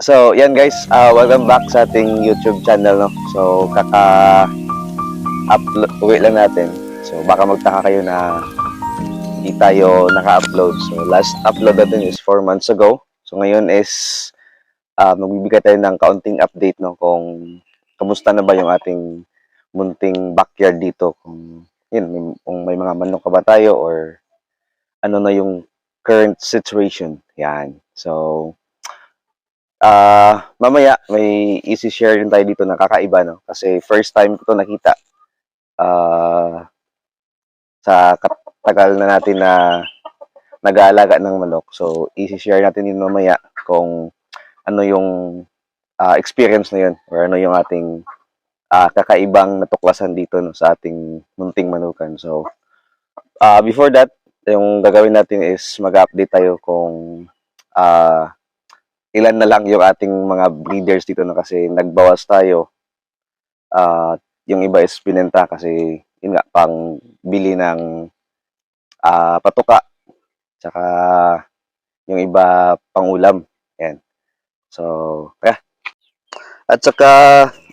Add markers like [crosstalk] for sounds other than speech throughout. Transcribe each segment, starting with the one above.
So, yan guys, uh, welcome back sa ating YouTube channel, no? So, kaka upload uwi lang natin. So, baka magtaka kayo na hindi tayo naka-upload. So, last upload natin is 4 months ago. So, ngayon is uh, magbibigay tayo ng kaunting update, no? Kung kamusta na ba yung ating munting backyard dito. Kung, yun, may, kung may mga manok ka ba tayo or ano na yung current situation. Yan. So, Ah, mamaya may easy share din tayo dito na kakaiba no kasi first time ko to nakita. Ah, sa katagal na natin na nag-aalaga ng manok. So, easy share natin yun mamaya kung ano yung ah, experience na yun or ano yung ating ah, kakaibang natuklasan dito no, sa ating munting manukan. So, ah, before that, yung gagawin natin is mag-update tayo kung ah, ilan na lang yung ating mga breeders dito na kasi nagbawas tayo. Ah, yung iba is pinenta kasi yun nga pang bili ng ah, patuka. Tsaka yung iba pang ulam. Yan. So, yeah. At saka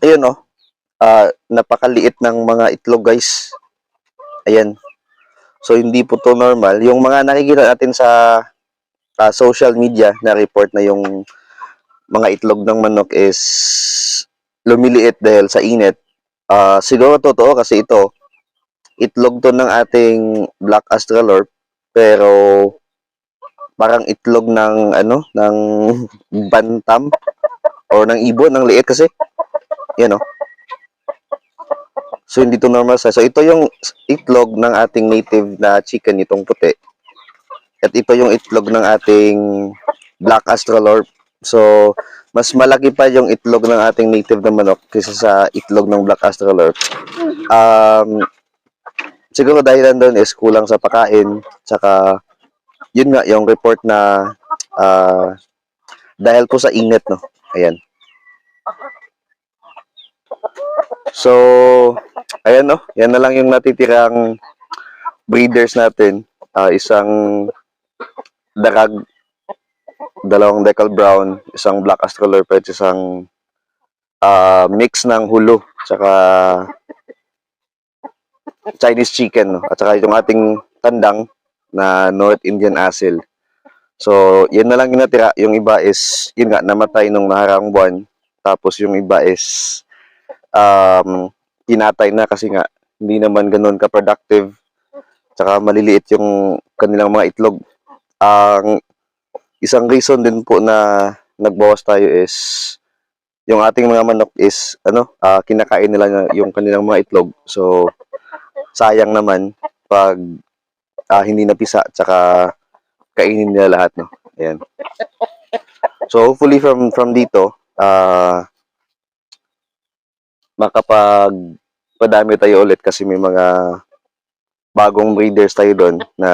ayun no. ah, napakaliit ng mga itlog guys. Ayan. So hindi po to normal. Yung mga nakikita natin sa sa social media na report na yung mga itlog ng manok is lumiliit dahil sa init. Ah, siguro totoo kasi ito itlog to ng ating black astralorp pero parang itlog ng ano ng [laughs] bantam or ng ibon ng liit kasi yan oh. So hindi to normal size. So ito yung itlog ng ating native na chicken itong puti. At ito yung itlog ng ating black astralorp. So, mas malaki pa yung itlog ng ating native na manok kaysa sa itlog ng black astralorp. Um, siguro dahilan doon is kulang sa pakain. Tsaka, yun nga, yung report na ah, dahil po sa init, no? Ayan. So, ayan, no? Yan na lang yung natitirang breeders natin. Ah, isang darag, dalawang decal brown, isang black astrolorp at isang ah, mix ng hulo, tsaka Chinese chicken, no? at saka yung ating tandang na North Indian Asil. So, yan na lang yung. Yung iba is, yun nga, namatay nung naharang buwan. Tapos yung iba is, um, pinatay na kasi nga, hindi naman ganun ka-productive. Tsaka maliliit yung kanilang mga itlog. Ang isang reason din po na nagbawas tayo is yung ating mga manok is ano, ah, kinakain nila yung kanilang mga itlog. So sayang naman pag ah, hindi napisa tsaka kainin nila lahat no. Ayan. So hopefully from from dito ah makapag padami tayo ulit kasi may mga bagong breeders tayo doon na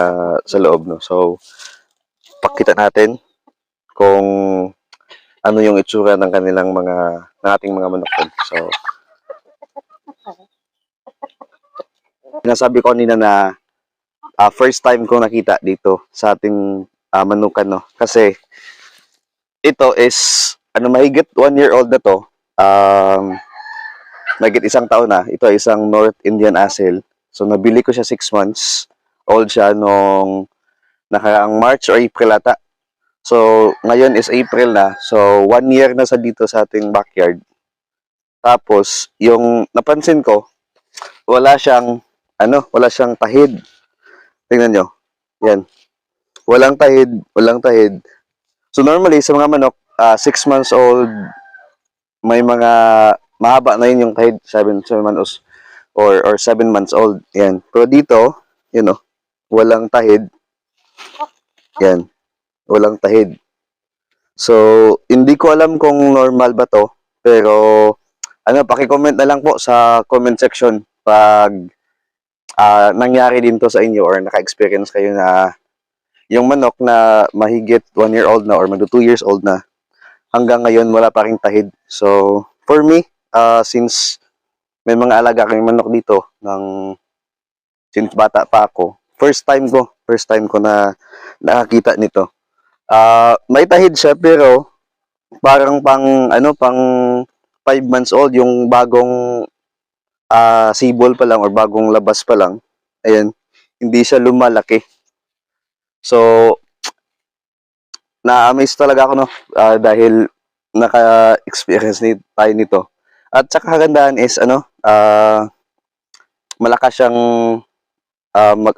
sa loob no. So pakita natin kung ano yung itsura ng kanilang mga ng ating mga manok. So Nasabi ko kanina na ah, first time ko nakita dito sa ating ah, manukan no kasi ito is ano mahigit one year old na to. Um mahigit isang taon na. Ito ay isang North Indian Asil. So nabili ko siya 6 months old siya nung nakaraang March or April ata. So ngayon is April na. So one year na sa dito sa ating backyard. Tapos yung napansin ko wala siyang ano wala siyang tahid. Tingnan nyo. Yan. Walang tahid walang tahid. So normally sa mga manok 6 months old may mga mahaba na yun yung tahid. 7 7 months or or 7 months old. Yan. Pero dito you know walang tahid yan walang tahid so hindi ko alam kung normal ba to pero ano paki-comment na lang po sa comment section pag ah, nangyari din to sa inyo or naka-experience kayo na yung manok na mahigit 1 year old na or magdo 2 years old na hanggang ngayon wala pa ring tahid. So, for me, ah, since may mga alaga kami manok dito ng since bata pa ako, first time ko, first time ko na nakakita nito. Ah, may tahid siya pero parang pang ano pang 5 months old yung bagong ah sibol pa lang or bagong labas pa lang. Ayan, hindi siya lumalaki. So na-amaze talaga ako no ah, dahil naka-experience ni tayo nito. At saka kagandahan is ano ah malakas siyang ah, mag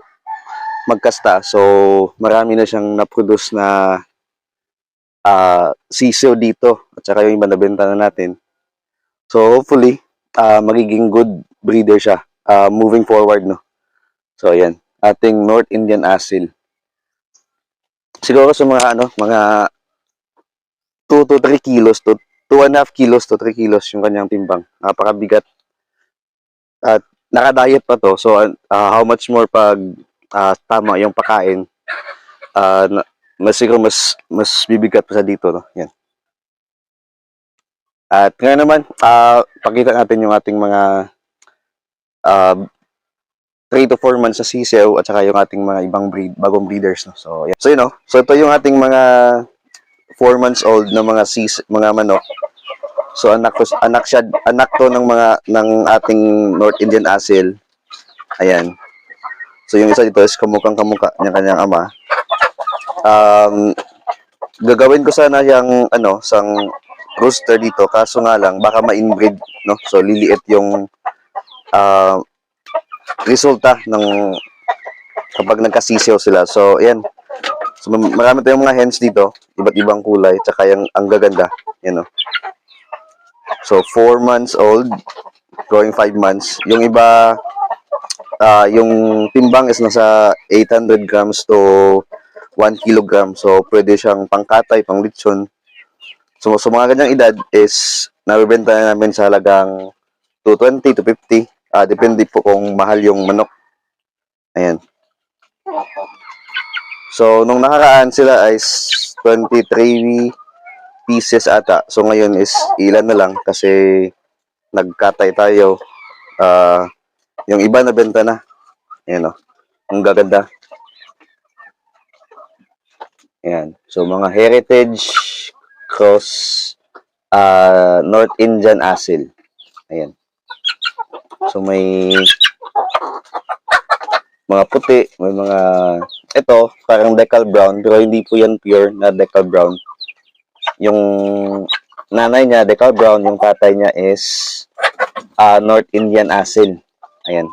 magkasta. So marami na siyang na-produce na ah sisiyo dito at saka yung iba nabenta na natin. So hopefully ah, magiging good breeder siya ah, moving forward no. So ayan, ating North Indian Asil. Siguro sa mga ano, mga 2 to 3 kilos to 2 and kilos to 3 kilos yung kanyang timbang. Napakabigat. At naka-diet pa to. So ah, how much more pag ah, tama yung pakain ah, na, mas siguro mas mas bibigat pa sa dito no. Yan. At ngayon naman, ah pakita natin yung ating mga ah 3 to 4 months sa sisew at saka yung ating mga ibang breed, bagong breeders no. So, yan. So yun no. So ito yung ating mga 4 months old na mga sis mga manok. So anak ko anak siya anak to ng mga ng ating North Indian Asil. Ayan. So yung isa dito is kamukhang kamukha ng kanyang ama. Um gagawin ko sana yung ano, sang rooster dito kaso nga lang baka ma-inbreed no. So liliit yung ah resulta ng kapag nagkasisiyaw sila. So, ayan. So, ma- marami tayong mga hens dito, iba't ibang kulay, tsaka yung ang gaganda. Yan, no? So, 4 months old, going 5 months. Yung iba, ah yung timbang is nasa 800 grams to 1 kilogram. So, pwede siyang pangkatay, pang lechon. So, sa mga ganyang edad is nabibenta na namin sa halagang 220 to 50. Ah, depende po kung mahal yung manok. Ayan. So, nung nakaraan sila ay 23 pieces ata. So, ngayon is ilan na lang kasi nagkatay tayo. Ah, yung iba nabenta na. Ayan o. Ang gaganda. Ayan. So, mga heritage cross ah North Indian Asil. Ayan. So may mga puti, may mga ito parang decal brown pero hindi po yan pure na decal brown. Yung nanay niya decal brown, yung tatay niya is ah, North Indian Asil. Ayan.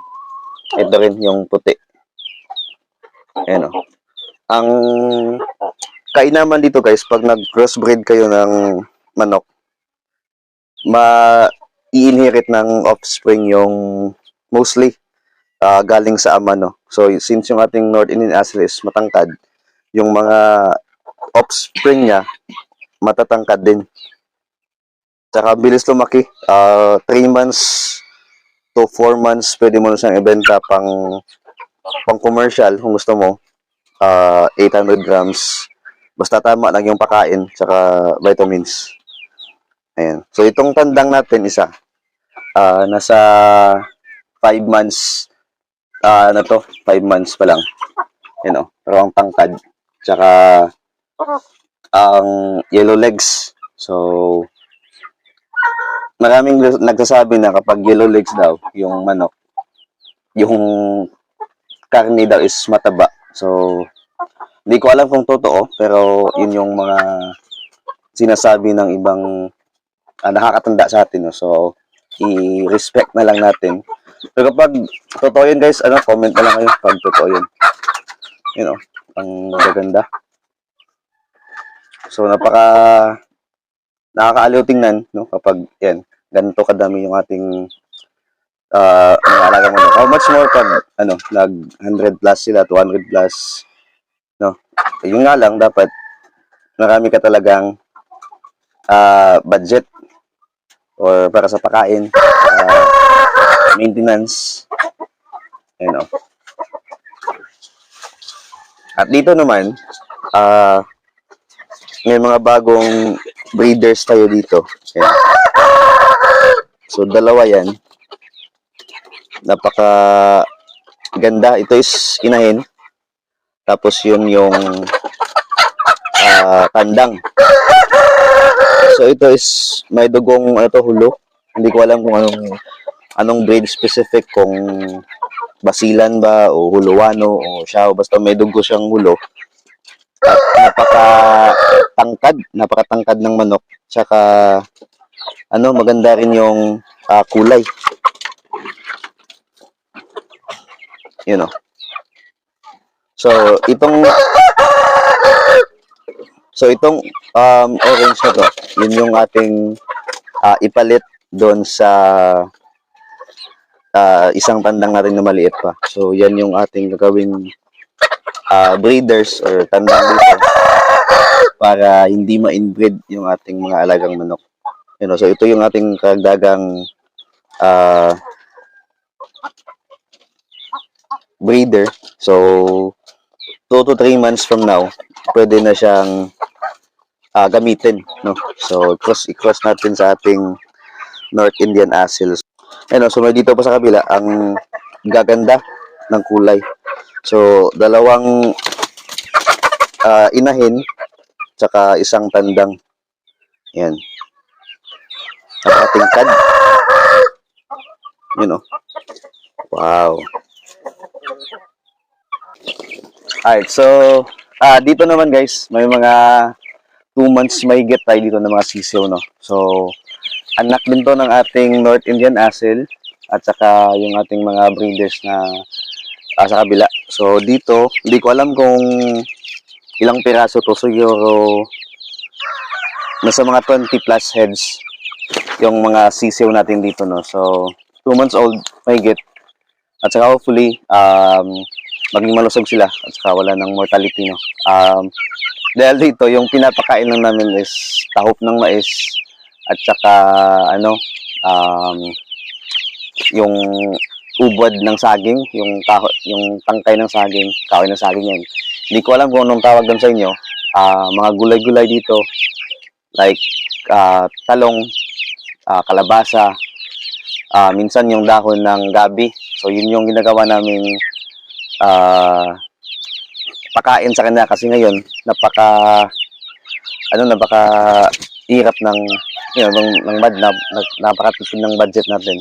Ito rin yung puti. Ayan o. Ang kainaman dito guys, pag nag-crossbreed kayo ng manok, ma i-inherit ng offspring yung mostly ah, galing sa ama no. So since yung ating North Indian Asil is matangkad, yung mga offspring niya matatangkad din. Tsaka bilis lumaki. 3 months to 4 months pwede mo na siyang ibenta pang pang commercial kung gusto mo. Ah, 800 grams. Basta tama lang yung pakain tsaka vitamins. Ayan. So itong tandang natin isa ah nasa 5 months ah na to, 5 months pa lang. Yan oh, pero ang tangkad. Tsaka ang yellow legs. So maraming nagsasabi na kapag yellow legs daw yung manok, yung karne daw is mataba. So hindi ko alam kung totoo, pero yun yung mga sinasabi ng ibang ah, nakakatanda sa atin. No? So, i-respect na lang natin. Pero kapag totoo yun guys, ano, comment na lang kayo pag totoo yun. You know, ang magaganda. So, napaka nakakaaliw tingnan, no? Kapag, yan, ganito kadami yung ating uh, mga alagang manok. How much more pag, ano, nag 100 plus sila, 200 plus, no? Yun nga lang, dapat marami ka talagang ah, budget or para sa pakain, ah, maintenance, you know. At dito naman, ah, may mga bagong breeders tayo dito. Ayan. So, dalawa yan. Napaka ganda. Ito is inahin. Tapos yun yung ah, tandang. so ito is may dugong ano to hulo. Hindi ko alam kung anong anong breed specific kung basilan ba o huluano o siya basta may dugo siyang hulo. At napaka tangkad, napakatangkad ng manok. Tsaka ano maganda rin yung ah, kulay. You know. So, itong So itong um, orange na to, yun yung ating ah, ipalit doon sa ah, isang tandang natin na maliit pa. So yan yung ating gagawing ah, breeders or tandang dito para hindi ma-inbreed yung ating mga alagang manok. You know, so ito yung ating karagdagang ah, breeder. So 2 to 3 months from now, pwede na siyang ah, gamitin, no? So, cross i-cross natin sa ating North Indian Assils. Ano, so may dito pa sa kabila ang gaganda ng kulay. So, dalawang ah, inahin tsaka isang tandang. Yan. Nakatingkad. You know. Wow. Alright, so ah dito naman guys, may mga 2 months may get tayo dito ng mga sisiw, no? So, anak din to ng ating North Indian Asil at saka yung ating mga breeders na ah, sa kabila. So, dito, hindi ko alam kung ilang piraso to. Siguro, nasa mga 20 plus heads yung mga sisiw natin dito, no? So, 2 months old may get. At saka hopefully, um, maging malusog sila at saka wala ng mortality, no? Um, dahil dito, yung pinapakain lang namin is tahop ng mais at saka ano, um, yung ubod ng saging, yung kaho, yung tangkay ng saging, kahoy ng saging yan. Hindi ko alam kung anong tawag doon sa inyo. Ah, mga gulay-gulay dito like ah, talong, ah, kalabasa, ah, minsan yung dahon ng gabi. So yun yung ginagawa naming ah pakain sa kanya kasi ngayon napaka ano napaka hirap ng you know, ng, ng bad na, napakatipid ng budget natin.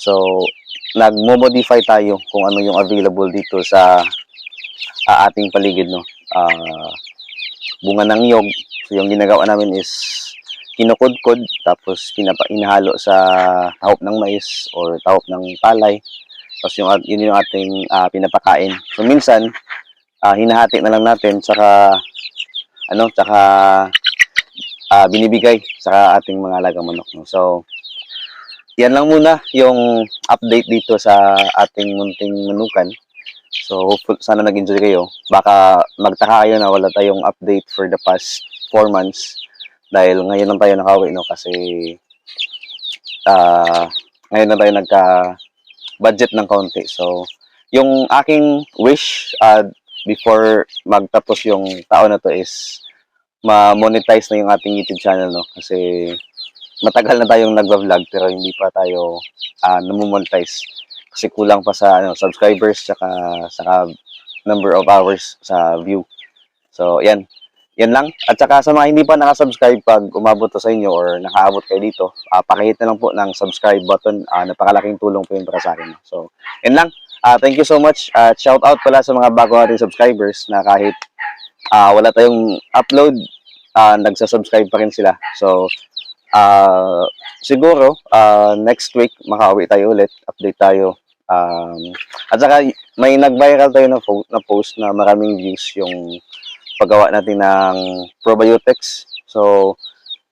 So nagmo-modify tayo kung ano yung available dito sa ah, ating paligid no. Ah, bunga ng yog. So yung ginagawa namin is kinukudkod tapos pinapa inahalo sa tahop ng mais or tahop ng palay. Tapos yung yun yung ating ah, pinapakain. So minsan ah, hinahati na lang natin saka ano saka ah, binibigay sa ating mga alagang manok no. So yan lang muna yung update dito sa ating munting manukan. So sana nag-enjoy kayo. Baka magtaka kayo na wala tayong update for the past 4 months dahil ngayon lang tayo nakauwi no kasi ah ngayon lang tayo nagka budget ng kaunti. So yung aking wish ah, before magtapos yung taon na to is ma-monetize na yung ating YouTube channel no kasi matagal na tayong nagva-vlog pero hindi pa tayo uh, namomonetize kasi kulang pa sa ano subscribers saka saka number of hours sa view. So yan. Yan lang. At saka sa mga hindi pa nakasubscribe pag umabot to sa inyo or nakaabot kayo dito, uh, pakihit na lang po ng subscribe button. Uh, napakalaking tulong po yun para sa akin. So, yan lang. Ah, thank you so much. At shout out pala sa mga bago nating subscribers na kahit ah, wala tayong upload, ah, nagsasubscribe pa rin sila. So, ah, siguro ah, next week makauwi tayo ulit, update tayo. Um, at saka may nag-viral tayo na, na post na maraming views yung paggawa natin ng probiotics. So,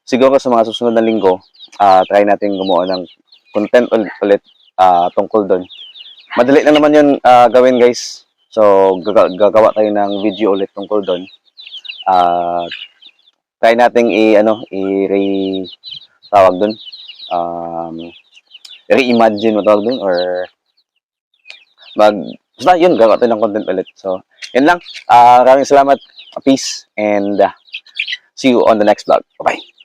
siguro sa mga susunod na linggo, ah, try natin gumawa ng content ul- ulit ah, tungkol doon madali na naman yun ah, gawin guys. So, gaga- gagawa tayo ng video ulit tungkol doon. Ah, try nating i ano, i-re tawag doon. Um, re-imagine mo tawag doon or mag basta yun gagawa tayo ng content ulit. So, yun lang. Ah, maraming salamat. Peace and ah, see you on the next vlog. Bye-bye.